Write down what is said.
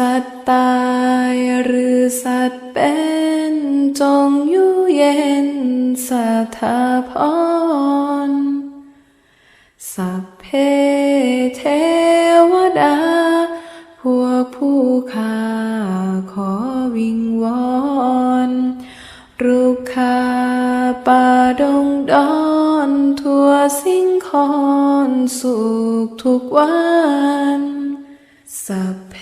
สัตว์ตายหรือสัตว์เป็นจงอยู่เย็นสถาพรสัพเพเทวดา พวกผู้ข้าขอวิงวอนรุกขาป่าดงดอนทั่วสิ่งคอนสุขทุกวัน สัพเพ